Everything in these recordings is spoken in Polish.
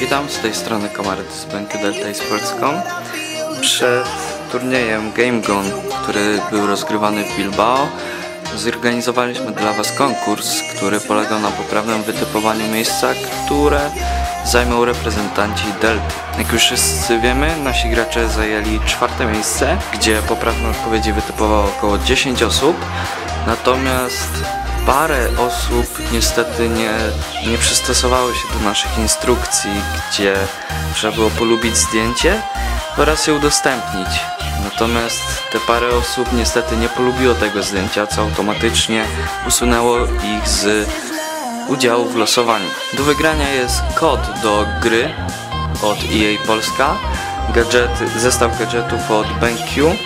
Witam, z tej strony Komary z Banku Delta Sports.com Przed turniejem Game Gone, który był rozgrywany w Bilbao zorganizowaliśmy dla Was konkurs, który polegał na poprawnym wytypowaniu miejsca, które zajmą reprezentanci Delty. Jak już wszyscy wiemy, nasi gracze zajęli czwarte miejsce, gdzie poprawne odpowiedzi wytypowało około 10 osób, natomiast parę osób niestety nie, nie przystosowało się do naszych instrukcji, gdzie trzeba było polubić zdjęcie oraz je udostępnić. Natomiast te parę osób niestety nie polubiło tego zdjęcia, co automatycznie usunęło ich z udziału w losowaniu. Do wygrania jest kod do gry od EA Polska, gadżet, zestaw gadżetów od BenQ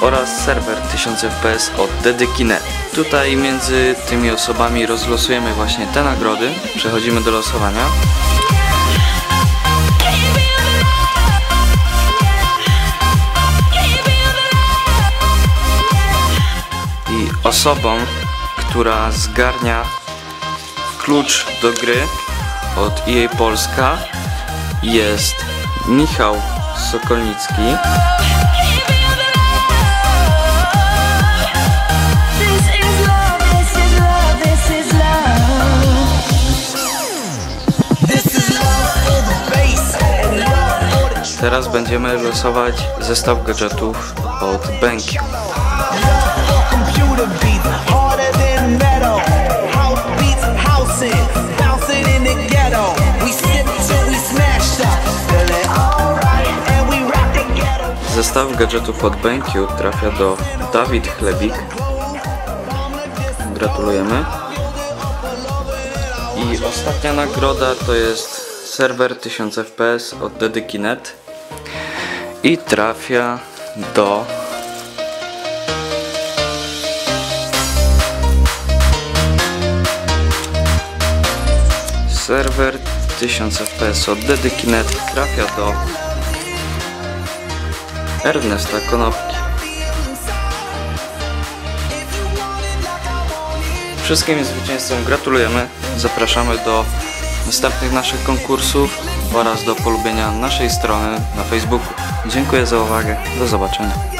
oraz serwer 1000 FPS od Dedykinet. Tutaj między tymi osobami rozlosujemy właśnie te nagrody. Przechodzimy do losowania. I osobą, która zgarnia klucz do gry od EA Polska jest Michał Sokolnicki. Feeling alright, and we rock the ghetto. Zestaw gadżetów od BenQ trafia do Dawid Chlebik. Gratulujemy. I ostatnia nagroda to jest serwer 1000 FPS od Dedykinet. I trafia do Serwer 1000 FPS od Dedykinet trafia do Ernesta Konopki. Wszystkim zwycięzcom gratulujemy. Zapraszamy do następnych naszych konkursów oraz do polubienia naszej strony na Facebooku. Dziękuję za uwagę. Do zobaczenia.